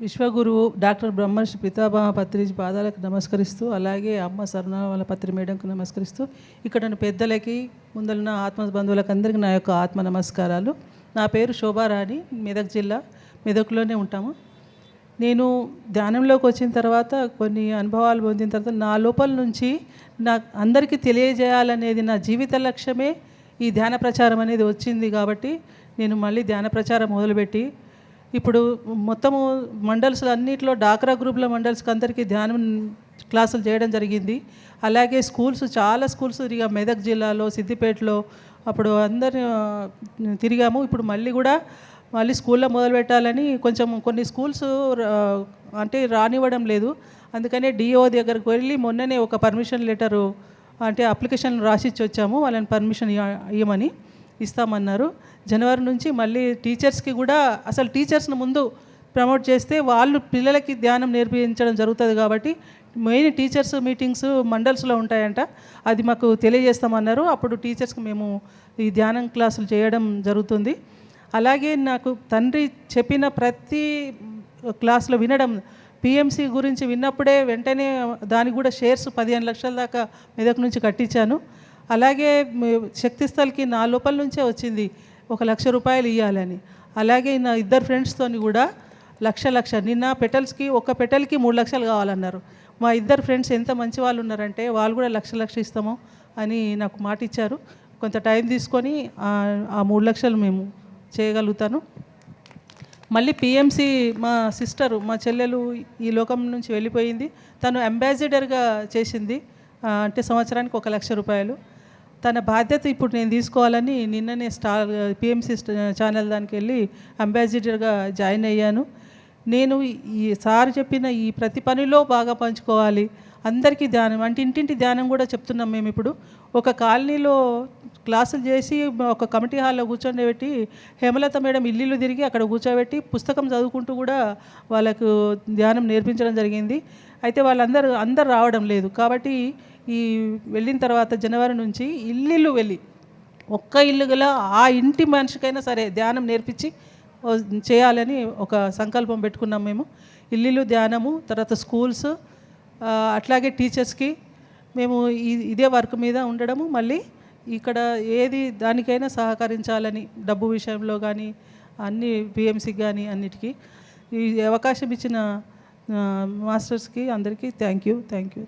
విశ్వగురువు doctor బ్రహ్మర్షి పితాభా పత్రిజీ పాదాలకు నమస్కరిస్తూ అలాగే అమ్మ సరుణ పత్రి మేడంకు నమస్కరిస్తూ ఇక్కడ పెద్దలకి ముందున్న ఆత్మ బంధువులకు అందరికీ నా యొక్క ఆత్మ నమస్కారాలు. నా పేరు శోభారాణి మెదక్ జిల్లా మెదక్లోనే ఉంటాము. నేను ధ్యానంలోకి వచ్చిన తర్వాత కొన్ని అనుభవాలు పొందిన తర్వాత నా లోపల నుంచి నా అందరికీ తెలియజేయాలనేది నా జీవిత లక్ష్యమే. ఈ ధ్యాన ప్రచారం అనేది వచ్చింది కాబట్టి నేను మళ్ళీ ధ్యాన ప్రచారం మొదలుపెట్టి ఇప్పుడు మొత్తము మండల్స్ అన్నిట్లో డాక్రా గ్రూప్ల మండల్స్కి అందరికీ ధ్యానం క్లాసులు చేయడం జరిగింది. అలాగే స్కూల్స్ చాలా స్కూల్స్ తిరిగా మెదక్ జిల్లాలో సిద్దిపేటలో అప్పుడు అందరి తిరిగాము. ఇప్పుడు మళ్ళీ కూడా మళ్ళీ స్కూల్లో మొదలు పెట్టాలని కొంచెం కొన్ని స్కూల్స్ అంటే రానివ్వడం లేదు. అందుకనే డిఓ దగ్గరకు వెళ్ళి మొన్ననే ఒక పర్మిషన్ లెటరు అంటే అప్లికేషన్ రాసిచ్చి వచ్చాము. వాళ్ళని పర్మిషన్ ఇవ్వమని ఇస్తామన్నారు. జనవరి నుంచి మళ్ళీ టీచర్స్కి కూడా అసలు టీచర్స్ని ముందు ప్రమోట్ చేస్తే వాళ్ళు పిల్లలకి ధ్యానం నేర్పించడం జరుగుతుంది కాబట్టి మెయిన్ టీచర్స్ మీటింగ్స్ మండల్స్లో ఉంటాయంట. అది మాకు తెలియజేస్తామన్నారు. అప్పుడు టీచర్స్కి మేము ఈ ధ్యానం క్లాసులు చేయడం జరుగుతుంది. అలాగే నాకు తండ్రి చెప్పిన ప్రతి క్లాస్లో వినడం పిఎంసి గురించి విన్నప్పుడే వెంటనే దానికి కూడా షేర్స్ పదిహేను లక్షల దాకా మెదక్ నుంచి కట్టించాను. అలాగే శక్తిస్థల్కి నా లోపల నుంచే వచ్చింది. ఒక లక్ష రూపాయలు ఇవ్వాలని అలాగే నా ఇద్దరు ఫ్రెండ్స్తోని కూడా లక్ష లక్ష. నిన్న పెటల్స్కి ఒక పెటల్కి మూడు లక్షలు కావాలన్నారు. మా ఇద్దరు ఫ్రెండ్స్ ఎంత మంచి వాళ్ళు ఉన్నారంటే వాళ్ళు కూడా లక్ష లక్ష ఇస్తాము అని నాకు మాట ఇచ్చారు. కొంత టైం తీసుకొని ఆ- మూడు లక్షలు మేము చేయగలుగుతాను. మళ్ళీ పిఎంసి మా సిస్టర్ మా చెల్లెలు ఈ లోకం నుంచి వెళ్ళిపోయింది. తను అంబాసిడర్గా చేసింది. అంటే సంవత్సరానికి ఒక లక్ష రూపాయలు. తన బాధ్యత ఇప్పుడు నేను తీసుకోవాలని నిన్ననే స్టార్ పిఎంసి ఛానల్ దానికి వెళ్ళి అంబాసిడర్గా జాయిన్ అయ్యాను. నేను ఈ సార్ చెప్పిన ఈ ప్రతి పనిలో బాగా పంచుకోవాలి. అందరికీ ధ్యానం అంటే ఇంటింటి ధ్యానం కూడా చెప్తున్నాం మేము ఇప్పుడు. ఒక కాలనీలో క్లాసులు చేసి ఒక కమిటీ హాల్లో కూర్చోబెట్టి హేమలత మేడం ఇల్లు తిరిగి అక్కడ కూర్చోబెట్టి పుస్తకం చదువుకుంటూ కూడా వాళ్ళకు ధ్యానం నేర్పించడం జరిగింది. అయితే వాళ్ళందరూ అందరు రావడం లేదు. కాబట్టి ఈ వెళ్ళిన తర్వాత జనవరి నుంచి ఇల్లు వెళ్ళి ఒక్క ఇల్లు గల ఆ ఇంటి మనిషికైనా సరే ధ్యానం నేర్పించి చేయాలని ఒక సంకల్పం పెట్టుకున్నాం మేము. ఇల్లు ధ్యానము తర్వాత స్కూల్స్ అట్లాగే టీచర్స్కి మేము ఇదే వర్క్ మీద ఉండడము. మళ్ళీ ఇక్కడ ఏది దానికైనా సహకరించాలని డబ్బు విషయంలో కానీ అన్ని పిఎంసీకి కానీ అన్నిటికీ ఈ అవకాశం ఇచ్చిన మాస్టర్స్కి అందరికీ థ్యాంక్ యూ థ్యాంక్ యూ.